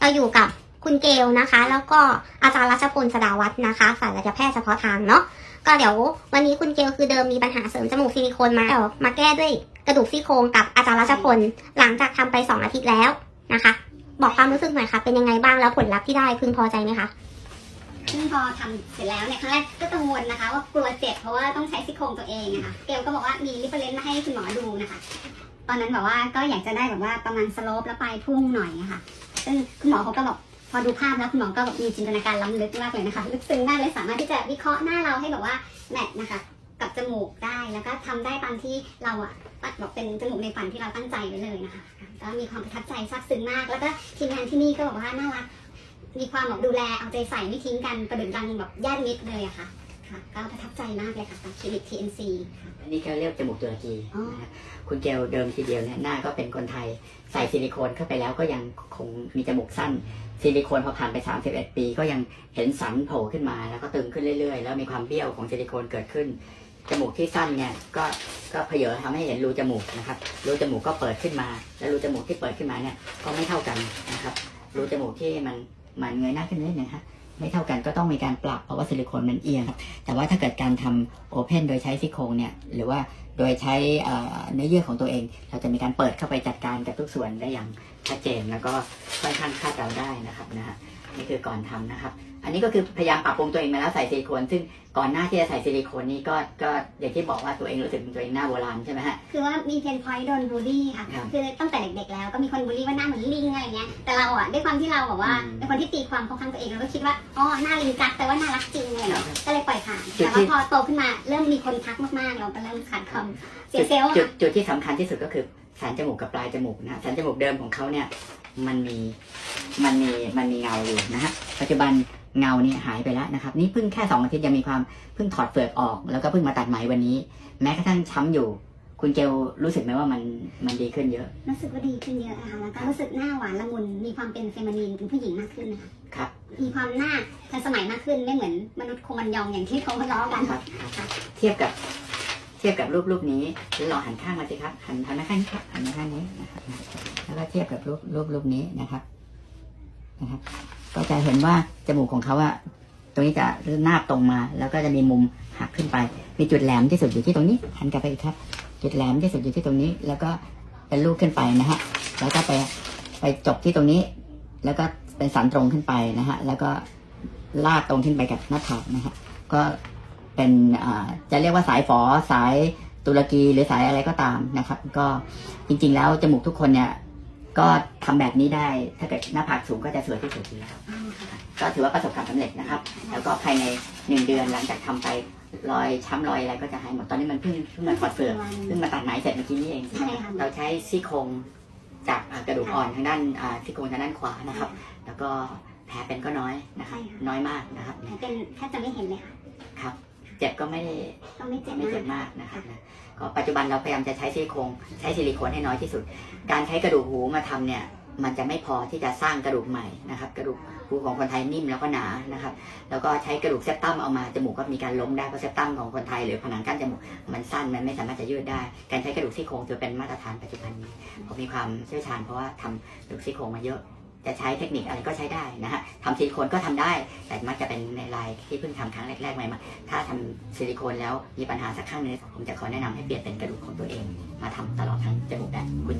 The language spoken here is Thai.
เราอยู่กับคุณเกลนะคะ แล้วก็อาจารย์รัชพลสดาวัฒน์นะคะศัลยแพทย์เฉพาะทางเนาะก็เดี๋ยววันนี้คุณเกลคือเดิมมีปัญหาเสริมจมูกซิลิโคนมาเดี๋ยวมาแก้ด้วยกระดูกซี่โครงกับอาจารย์รัชพลหลังจากทำไปสองอาทิตย์แล้วนะคะ บอกความรู้สึกหน่อยค่ะ เป็นยังไงบ้างแล้วผลลัพธ์ที่ได้พึงพอใจไหมคะซึ่งพอทำเสร็จแล้วเนี่ยครั้งแรกก็กังวลนะคะ ว่ากลัวเจ็บเพราะว่าต้องใช้ซี่โครงตัวเองนะคะเกลก็บอกว่ามีริฟเฟรนซ์มาให้คุณหมอดูนะคะ ตอนนั้นแบบว่าก็อยากจะได้แบบว่าประมาณสโลปแล้วปลายพุ่งหน่อยนะคะ ซึ่งคุณหมอเขาก็บอกพอดูภาพแล้วคุณหมอก็แบบมีจินตนาการล้ำลึกมากเลยนะคะ ลึกซึ้งมากเลยสามารถที่จะวิเคราะห์หน้าเราให้แบบว่าแมทนะคะ กับจมูกได้แล้วก็ทำได้ตามที่เราอะตัดบอกเป็นจมูกในฝันที่เราตั้งใจไว้เลยนะคะก็มีความประทับใจซาบซึ้งมาก แล้วก็ทีมงานที่นี่ก็บอกว่าน่ารักมีความแบบดูแลเอาใจใส่ไม่ทิ้งกันประดุจดังแบบญาติมิตรเลยอะค่ะ ค่ะก็ประทับใจมากเลยค่ะกับคลินิก TNC อันนี้เขาเรียกจมูกตุรกีอ๋อ นะครับคุณเกลเดิมทีเดียวเนี่ยหน้าก็เป็นคนไทยใส่ซิลิโคนเข้าไปแล้วก็ยังคงมีจมูกสั้น ซิลิโคนพอผ่านไป 31 ปี ก็ยังเห็นสันโผล่ขึ้นมาแล้วก็ตึงขึ้นเรื่อย ๆ แล้วมีความเบี้ยวของซิลิโคนเกิดขึ้น จมูกที่สั้นเนี่ยก็ก็เพเยอทำให้เห็นรูจมูกนะครับรูจมูกก็เปิดขึ้นมา แล้วรูจมูกที่เปิดขึ้นมาเนี่ยก็ไม่เท่ากันนะครับรูจมูกที่มันมันเงยหน้าขึ้นนิดนึงครับ ไม่เท่ากันก็ต้องมีการปรับเพราะว่าซิลิโคนมันเอียงครับแต่ว่าถ้าเกิดการทำโอเพนโดยใช้ซี่โครงเนี่ยหรือว่าโดยใช้เอ่อเนื้อเยื่อของตัวเอง เราจะมีการเปิดเข้าไปจัดการกับทุกส่วนได้อย่างชัดเจนแล้วก็ค่อนข้างคาดเดาได้นะครับนะฮะนี่คือก่อนทำนะครับ อันนี้ก็คือพยายามปรับปรุงตัวเองมาแล้วใส่ซิลิโคนซึ่งก่อนหน้าที่จะใส่ซิลิโคนนี่ก็ก็อย่างที่บอกว่าตัวเองรู้สึกตัวเองหน้าโบราณใช่ไหมฮะคือว่ามีเพนพอยต์โดนบูลลี่ค่ะครับคือตั้งแต่เด็กๆแล้วก็มีคนบูลลี่ว่าหน้าเหมือนลิงอะไรเงี้ยแต่เราอะด้วยความที่เราแบบว่าอืมเป็นคนที่ตีความเข้าข้างตัวเองเราก็คิดว่าอ๋อหน้าลิงจักแต่ว่าน่ารักจริงเลยเนาะครับก็เลยปล่อยผ่านจุดแต่ที่ว่าพอโตขึ้นมาเริ่มมีคนทักมากๆเราก็เริ่มขาดความเสียเซลล์อะจุดค่ะจุดที่สำคัญที่สุดก็คือสันจมูกกับปลายจมูกนะสันจมูกเดิมของเขาเนี่ยมันมีมันมีมันมีเงาอยู่นะฮะปัจจุบันเงานี่หายไปแล้วนะครับ นี่เพิ่งแค่สองอาทิตย์ยังมีความเพิ่งถอดเฟือกออก แล้วก็เพิ่งมาตัดไหมวันนี้ แม้กระทั่งช้ำอยู่ คุณเกลรู้สึกไหมว่ามันมันดีขึ้นเยอะรู้สึกว่าดีขึ้นเยอะนะคะแล้วก็รู้สึกหน้าหวานละมุนมีความเป็นเฟมินีนเป็นผู้หญิงมากขึ้นนะคะครับมีความหน้าทันสมัยมากขึ้นไม่เหมือนมนุษย์โคมันยองอย่างที่เขาล้อกันครับครับเทียบกับเทียบกับรูปรูปนี้แล้วลองหันข้างมาสิครับ หันหันมาข้างนี้ครับหันมาข้างนี้นะครับแล้วก็เทียบกับรูปรูปรูปนี้นะครับนะครับ ก็จะเห็นว่าจมูกของเขาอะตรงนี้จะหน้าตรงมา แล้วก็จะมีมุมหักขึ้นไป มีจุดแหลมที่สุดอยู่ที่ตรงนี้ หันกลับไปอีกครับ จุดแหลมที่สุดอยู่ที่ตรงนี้ แล้วก็เป็นลูกขึ้นไปนะฮะแล้วก็ไปไปจบที่ตรงนี้ แล้วก็เป็นสันตรงขึ้นไปนะฮะแล้วก็ลากตรงขึ้นไปกับหน้าผากนะฮะก็ เป็นอ่าจะเรียกว่าสายฝอสายตุรกีหรือสายอะไรก็ตามนะครับ ก็จริง ๆ แล้วจมูกทุกคนเนี่ย ก็ทำแบบนี้ได้ ถ้าเกิดหน้าผากสูงก็จะสวยที่สุดอยู่แล้วก็ถือว่าประสบความสำเร็จนะครับ แล้วก็ภายในหนึ่งเดือนหลังจากทำไปรอยช้ำรอยอะไรก็จะหายหมดตอนนี้มันเพิ่งเพิ่งมาถอดเปลือกเพิ่งมาตัดไหมเสร็จเมื่อกี้นี้เองใช่ค่ะเราใช้ซี่โครงจากอ่ากระดูกอ่อนทางด้านอ่าซี่โครงทางด้านขวานะครับ แล้วก็แผลเป็นก็น้อยนะครับน้อยมากนะครับเป็นแทบจะไม่เห็นเลยค่ะครับ เจ็บก็ไม่ได้ก็ไม่เจ็บไม่มาเจ็กบมากนะครับนะก็ปัจจุบันเราพยายามจะใช้ซิลิโคนใช้ซิลิโคนให้น้อยที่สุด การใช้กระดูกหูมาทำเนี่ยมันจะไม่พอที่จะสร้างกระดูกใหม่นะครับ กระดูกหูของคนไทยนิ่มแล้วก็หนานะครับ แล้วก็ใช้กระดูกเซปตัมเอามาจมูกก็มีการล้มได้เพราะเซปตัมของคนไทยหรือผนังกั้นจมูกมันสั้นมันไม่สามารถจะยืดได้ การใช้กระดูกซี่โครงถือเป็นมาตรฐานปัจจุบันนี้ผมมีความเชี่ยวชาญเพราะว่าทำกระดูกซี่โครงมาเยอะ จะใช้เทคนิคอะไรก็ใช้ได้นะฮะทำซิลิโคนก็ทำได้ แต่มักจะเป็นในลายที่เพิ่งทำครั้งแรกๆใหม่ๆถ้าทำซิลิโคนแล้วมีปัญหาสักข้างหนึงผมจะขอแนะนำให้เปลี่ยนเป็นกระดูกของตัวเอง มาทำตลอดทั้งจมูกได้คุณ